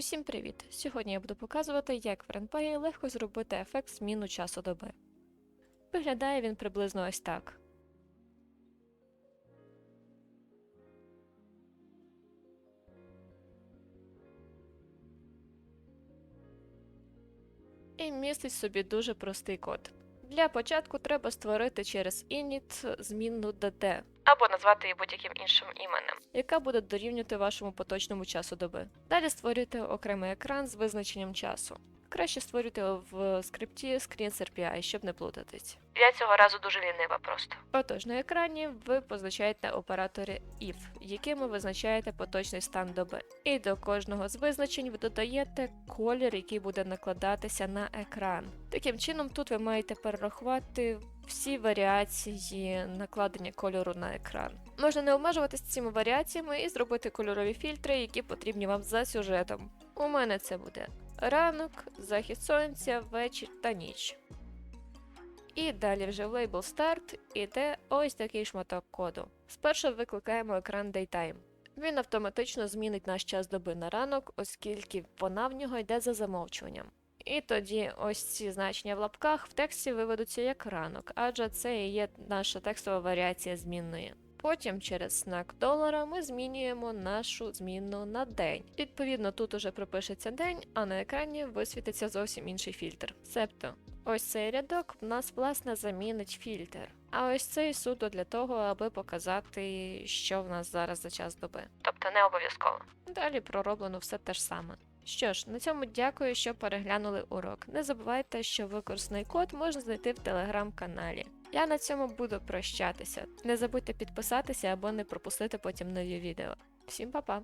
Усім привіт! Сьогодні я буду показувати, як в RenPay легко зробити ефект зміну часу доби. Виглядає він приблизно ось так. І містить собі дуже простий код. Для початку треба створити через init змінну dd, або назвати її будь-яким іншим іменем, яка буде дорівнювати вашому поточному часу доби. Далі створюйте окремий екран з визначенням часу. Краще створюйте в скрипті Screens RPI, щоб не плутатись. Я цього разу дуже лінива просто. Отож, на екрані ви позначаєте оператори if, якими визначаєте поточний стан доби. І до кожного з визначень ви додаєте колір, який буде накладатися на екран. Таким чином, тут ви маєте перерахувати всі варіації накладення кольору на екран. Можна не обмежуватися цими варіаціями і зробити кольорові фільтри, які потрібні вам за сюжетом. У мене це буде ранок, захід сонця, вечір та ніч. І далі вже в лейбл Start іде ось такий шматок коду. Спершу викликаємо екран Daytime. Він автоматично змінить наш час доби на ранок, оскільки вона в нього йде за замовчуванням. І тоді ось ці значення в лапках в тексті виведуться як ранок, адже це і є наша текстова варіація змінної. Потім через знак долара ми змінюємо нашу змінну на день. Відповідно, тут уже пропишеться день, а на екрані висвітиться зовсім інший фільтр. Себто, ось цей рядок в нас власне замінить фільтр. А ось цей суто для того, аби показати, що в нас зараз за час доби. Тобто не обов'язково. Далі пророблено все те ж саме. Що ж, на цьому дякую, що переглянули урок. Не забувайте, що використаний код можна знайти в телеграм-каналі. Я на цьому буду прощатися. Не забудьте підписатися або не пропустити потім нові відео. Всім па-па!